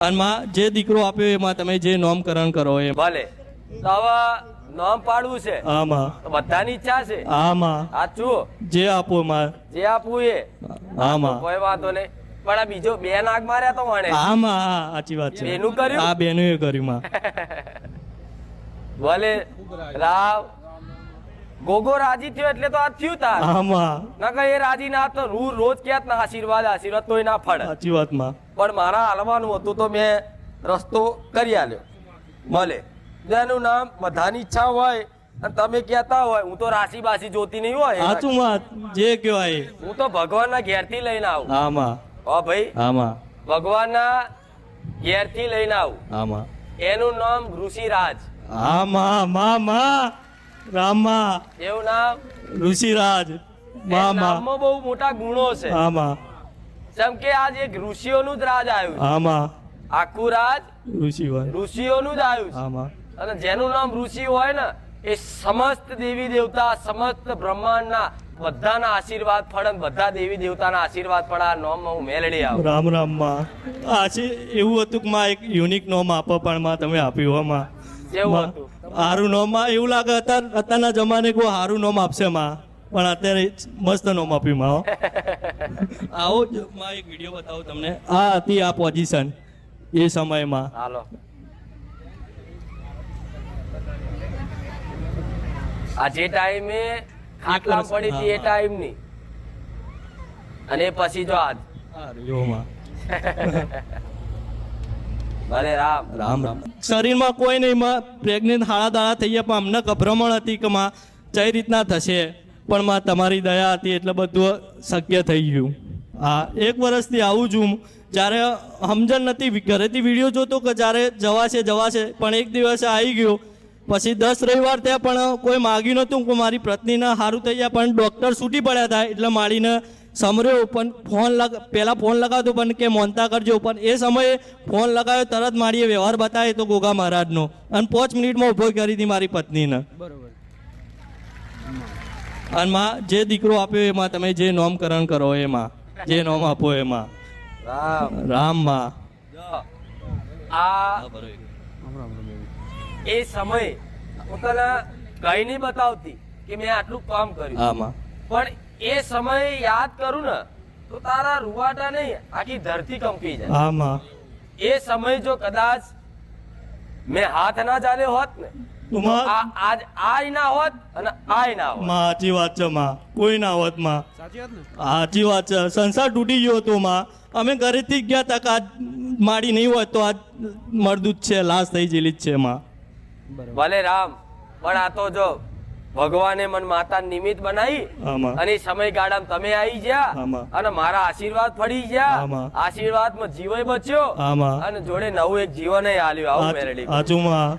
માં જે દીકરો આપ્યો એમાં તમે જે નોમકરણ કરો એ ભલે. તો હવે નામ પાડવું છે. આમાં. તો બધાની ઈચ્છા છે. આમાં. સાચું જે આપો માં જે આપવું એ. આમાં. કોઈ વાંધો નહીં. પણ આ બીજો બે નાગ માર્યા તો વણે આમાં હા સાચી વાત છે. એનું કર્યું? આ બેનું એ કર્યું માં ભલે. રાવ ગોગો રાજી થયો એટલે તો આ થયું તાર. આમાં. ના એ રાજી ના તો હું રોજ ક્યાં ના આશીર્વાદ આશીર્વાદ તો ના ફળ. સાચી વાતમાં પણ મારા હાલવાનું હતું તો મેં રસ્તો કરી આલ્યો. ભલે. જેનું નામ બધાની ઈચ્છા હોય અને તમે કહેતા હોય હું તો રાશિ બાસી જોતી નહીં હોય. સાચું વાત. જે કહેવાય. હું તો ભગવાનના ઘેરથી લઈને આવું. આમાં. હો ભાઈ. આમાં. ભગવાનના ઘેરથી લઈને આવું. આમાં. એનું નામ ઋષિરાજ. આમાં માં માં રામા એવું નામ? ઋષિરાજ મામા. બહુ મોટા ગુણો છે. આમાં. જેમ કે આજ એક ઋષિઓનું જ રાજ આવ્યું છે. આમાં. આખું રાજ ઋષિવાય ઋષિઓનું જ આવ્યું છે. આમાં. અને જેનું નામ ઋષિ હોય ને એ સમસ્ત દેવી દેવતા સમસ્ત બ્રહ્માંડના બધાના આશીર્વાદ ફળ બધા દેવી દેવતાના આશીર્વાદ ફળ આ નોમ હું મેળડી આવું રામ રામમાં આ છે એવું હતું કે માં એક યુનિક નોમ આપો પણ માં તમે આપ્યું માં. હતું. હારું નોમમાં એવું લાગે અત્યાર અત્યારના જમાને કોઈ હારું નોમ આપશે માં. પણ અત્યારે મસ્ત નોમ આપ્યું માં આવો જ માં એક વીડિયો બતાવું તમને. આ હતી આ પોઝિશન એ સમયમાં. હાલો. આ જે ટાઈમે ખાટલા પડી હતી એ ટાઈમની અને પછી જો આજ. હારું, જો માં. ભલે રામ. રામ રામ. શરીરમાં કોઈ નહીં માં. પ્રેગ્નેન્ટ હાડા દાળા થઈ ગયા પણ અમને ગભરામણ હતી કે માં કઈ રીતના થશે. પણ માં તમારી દયા હતી એટલે બધું શક્ય થઈ ગયું. હા એક વર્ષથી આવું છું જ્યારે સમજણ નથી ઘરેથી વીડિયો જોતો કે જ્યારે જવાશે જવાશે. પણ એક દિવસે આવી ગયો. પછી દસ રવિવાર ત્યાં પણ કોઈ માગ્યું નહોતું કે મારી પત્નીને સારું થઈ જાય પણ ડૉક્ટર છૂટી પડ્યા હતા. એટલે માડીને સમર્યો પણ ફોન લગ પહેલાં ફોન લગાવતો પણ કે મોનતા કરજો પણ એ સમયે ફોન લગાવ્યો તરત મારીએ વ્યવહાર બતાવ્યો તો ગોગા મહારાજનો. અને પાંચ મિનિટમાં ઊભો કરી હતી મારી પત્નીને. અને માં જે દીકરો આપ્યો એમાં તમે જે નોમકરણ કરો એમાં જે નોમ આપો એમાં. રામ. રામમાં. આ એ સમય પોતાના કઈ નહીં બતાવતી કે મેં આટલું કામ કર્યું. આમાં પણ એ સમય યાદ કરું ને તો તારા રૂવાટા નહીં આખી ધરતી કંપી જાય. આમાં. એ સમય જો કદાચ મેં હાથ ના ચાલ્યો હોત ને તો માં આ આજ આય ના હોત અને આય ના હોત. માં સાચી વાત છે માં. કોઈ ના હોતમાં. સાચી વાત છે. સંસાર તૂટી ગયો હતો માં. અમે ઘરેથી ગયા તક કે આજ માડી નહીં હોત તો આજ મળદૂત છે લાશ થઈ ગયેલી જ છે માં. ભલે રામ પણ આ તો જો ભગવાને મન માતા નિમિત્ત બનાવી અને સમય સમયગાળામાં તમે આવી ગયા અને મારા આશીર્વાદ ફળી ગયા આશીર્વાદ આશીર્વાદમાં જીવય બચ્યો અને જોડે નવું એક જીવન આલ્યું. આવું મેરેડી સાચું માં